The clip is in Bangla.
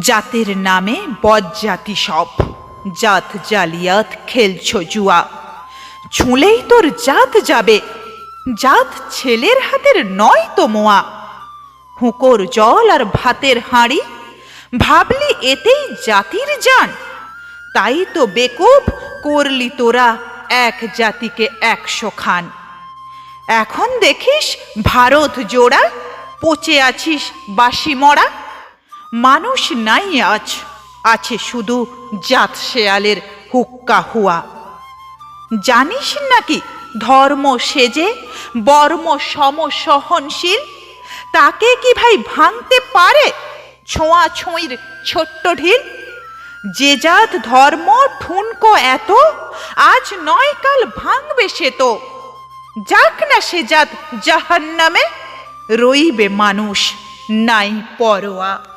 জাতের নামে বজ্জাতি সব। জাত জালিয়াত খেলছ জুয়া। ছুঁলেই তোর জাত যাবে, জাত ছেলের হাতের নয় তো মোয়া। হুঁকোর জল আর ভাতের হাঁড়ি, ভাবলি এতেই জাতির যান তাই তো বেকুব করলি তোরা এক জাতিকে একশো খান। এখন দেখিস ভারত জোড়া, পচে আছিস বাসি মরা। মানুষ নাই আজ, আছে শুধু জাত শেয়ালের হুক্কা হুয়া। জানিস নাকি ধর্ম সেজে বর্ম সম সহনশীল? তাকে কি ভাই ভাঙতে পারে ছোঁয়া ছুঁইর ছোট্ট ঢিল? যে জাত ধর্ম ঠুনকো এত, আজ নয় কাল ভাঙবে সে তো। যাক না সে জাত জাহান্নামে, রইবে মানুষ নাই পরোয়া।